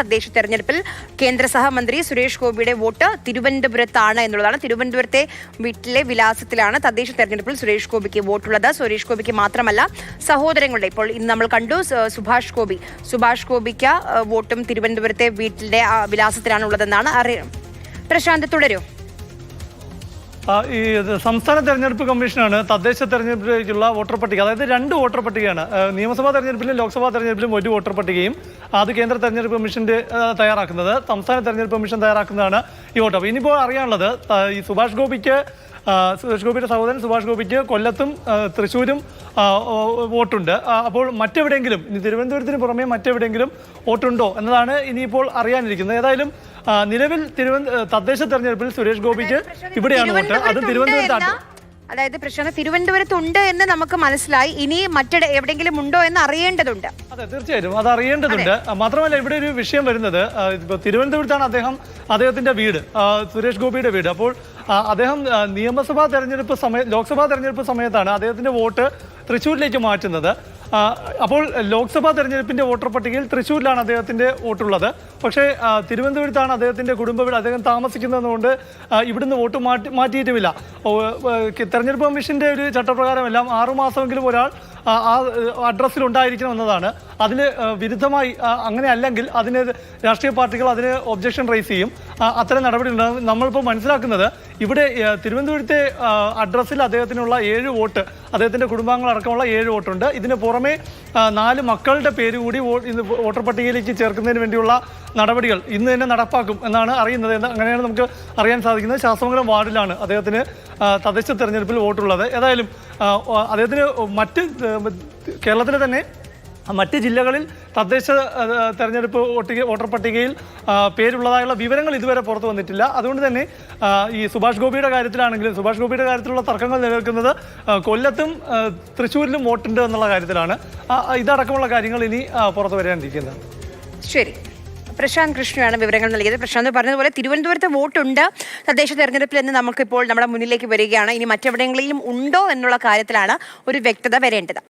തദ്ദേശ തെരഞ്ഞെടുപ്പിൽ കേന്ദ്ര സഹമന്ത്രി സുരേഷ് ഗോപിയുടെ വോട്ട് തിരുവനന്തപുരത്താണ് എന്നുള്ളതാണ്. തിരുവനന്തപുരത്തെ വീട്ടിലെ വിലാസത്തിലാണ് തദ്ദേശ തെരഞ്ഞെടുപ്പിൽ സുരേഷ് ഗോപിക്ക് വോട്ടുള്ളത്. സുരേഷ് ഗോപിക്ക് മാത്രമല്ല സഹോദരങ്ങളുടെ ഇപ്പോൾ ഇന്ന് നമ്മൾ കണ്ടു സുഭാഷ് ഗോപി. സുഭാഷ് ഗോപിക്ക് വോട്ടും തിരുവനന്തപുരത്തെ വീട്ടിലെ വിലാസത്തിലാണ് ഉള്ളതെന്നാണ് അറിയാം പ്രശാന്ത് തുടരൂ. ഈ സംസ്ഥാന തെരഞ്ഞെടുപ്പ് കമ്മീഷനാണ് തദ്ദേശ തെരഞ്ഞെടുപ്പിലേക്കുള്ള വോട്ടർ പട്ടിക അതായത് രണ്ട് വോട്ടർ പട്ടികയാണ്. നിയമസഭാ തെരഞ്ഞെടുപ്പിലും ലോക്സഭാ തെരഞ്ഞെടുപ്പിലും ഒരു വോട്ടർ പട്ടികയും അത് കേന്ദ്ര തെരഞ്ഞെടുപ്പ് കമ്മീഷന്റെ തയ്യാറാക്കുന്നത് സംസ്ഥാന തെരഞ്ഞെടുപ്പ് കമ്മീഷൻ തയ്യാറാക്കുന്നതാണ് ഈ വോട്ടർ. ഇനിയിപ്പോൾ അറിയാനുള്ളത് ഈ സുഭാഷ് ഗോപിക്ക് സുരേഷ് ഗോപിയുടെ സഹോദരൻ സുഭാഷ് ഗോപിക്ക് കൊല്ലത്തും തൃശ്ശൂരും വോട്ടുണ്ട്. അപ്പോൾ മറ്റെവിടെയെങ്കിലും ഇനി തിരുവനന്തപുരത്തിന് പുറമേ മറ്റെവിടെയെങ്കിലും വോട്ടുണ്ടോ എന്നതാണ് ഇനിയിപ്പോൾ അറിയാനിരിക്കുന്നത്. ഏതായാലും നിലവിൽ തിരുവനന്തപുരം തദ്ദേശ തെരഞ്ഞെടുപ്പിൽ സുരേഷ് ഗോപിക്ക് ഇവിടെയാണ് വോട്ട്. അത് തിരുവനന്തപുരത്ത് അതായത് പ്രശ്നം തിരുവനന്തപുരത്തുണ്ട് എന്ന് നമുക്ക് മനസ്സിലായി. ഇനി മറ്റിട എവിടെയെങ്കിലും ഉണ്ടോ എന്ന് അറിയേണ്ടതുണ്ട്. അതെ തീർച്ചയായും അത് അറിയേണ്ടതുണ്ട്. മാത്രമല്ല ഇവിടെ ഒരു വിഷയം വരുന്നത് തിരുവനന്തപുരത്താണ് അദ്ദേഹം അദ്ദേഹത്തിന്റെ വീട് സുരേഷ് ഗോപിയുടെ വീട്. അപ്പോൾ അദ്ദേഹം നിയമസഭാ തെരഞ്ഞെടുപ്പ് സമയ ലോക്സഭാ തെരഞ്ഞെടുപ്പ് സമയത്താണ് അദ്ദേഹത്തിന്റെ വോട്ട് തൃശ്ശൂരിലേക്ക് മാറ്റുന്നത്. അപ്പോൾ ലോക്സഭാ തെരഞ്ഞെടുപ്പിന്റെ വോട്ടർ പട്ടികയിൽ തൃശ്ശൂരിലാണ് അദ്ദേഹത്തിന്റെ വോട്ടുള്ളത്. പക്ഷേ തിരുവനന്തപുരത്താണ് അദ്ദേഹത്തിന്റെ കുടുംബ വീട് അദ്ദേഹം താമസിക്കുന്നതുകൊണ്ട് ഇവിടുന്ന് വോട്ട് മാറ്റി മാറ്റിയിട്ടുമില്ല. തെരഞ്ഞെടുപ്പ് കമ്മീഷന്റെ ഒരു ചട്ടപ്രകാരമെല്ലാം ആറുമാസമെങ്കിലും ഒരാൾ ആ, അഡ്രസ്സിൽ ഉണ്ടായിരിക്കണം എന്നതാണ്. അതിന് വിരുദ്ധമായി അങ്ങനെ അല്ലെങ്കിൽ അതിന് രാഷ്ട്രീയ പാർട്ടികൾ അതിന് ഒബ്ജക്ഷൻ റേസ് ചെയ്യും. അത്തരം നടപടി ഉണ്ടാകും നമ്മളിപ്പോൾ മനസ്സിലാക്കുന്നത് ഇവിടെ തിരുവനന്തപുരത്തെ അഡ്രസ്സിൽ അദ്ദേഹത്തിനുള്ള ഏഴ് വോട്ട് അദ്ദേഹത്തിന്റെ കുടുംബാംഗങ്ങൾ അടക്കമുള്ള ഏഴ് വോട്ടുണ്ട്. ഇതിന് പുറമെ നാല് മക്കളുടെ പേര് കൂടി വോട്ടർ പട്ടികയിലേക്ക് ചേർക്കുന്നതിന് വേണ്ടിയുള്ള നടപടികൾ ഇന്ന് തന്നെ നടപ്പാക്കും എന്നാണ് അറിയുന്നത് അങ്ങനെയാണ് നമുക്ക് അറിയാൻ സാധിക്കുന്നത്. ശാസ്ത്രമംഗലം വാർഡിലാണ് അദ്ദേഹത്തിന് തദ്ദേശ തെരഞ്ഞെടുപ്പിൽ വോട്ടുള്ളത്. ഏതായാലും അദ്ദേഹത്തിന് മറ്റ് കേരളത്തിലെ തന്നെ മറ്റ് ജില്ലകളിൽ തദ്ദേശ തെരഞ്ഞെടുപ്പ് വോട്ടിക വോട്ടർ പട്ടികയിൽ പേരുള്ളതായുള്ള വിവരങ്ങൾ ഇതുവരെ പുറത്തു വന്നിട്ടില്ല. അതുകൊണ്ട് തന്നെ ഈ സുഭാഷ് ഗോപിയുടെ കാര്യത്തിലാണെങ്കിലും സുഭാഷ് ഗോപിയുടെ കാര്യത്തിലുള്ള തർക്കങ്ങൾ നിലനിൽക്കുന്നത് കൊല്ലത്തും തൃശ്ശൂരിലും വോട്ടുണ്ട് എന്നുള്ള കാര്യത്തിലാണ്. ഇതടക്കമുള്ള കാര്യങ്ങൾ ഇനി പുറത്തു വരാനിരിക്കുന്നത്. ശരി. പ്രശാന്ത് കൃഷ്ണയാണ് വിവരങ്ങൾ നൽകിയത്. പ്രശാന്ത് പറഞ്ഞതുപോലെ തിരുവനന്തപുരത്ത് വോട്ടുണ്ട് തദ്ദേശ തെരഞ്ഞെടുപ്പിൽ നിന്ന് നമുക്കിപ്പോൾ നമ്മുടെ മുന്നിലേക്ക് വരികയാണ്. ഇനി മറ്റെവിടെയെങ്കിലും ഉണ്ടോ എന്നുള്ള കാര്യത്തിലാണ് ഒരു വ്യക്തത വരേണ്ടത്.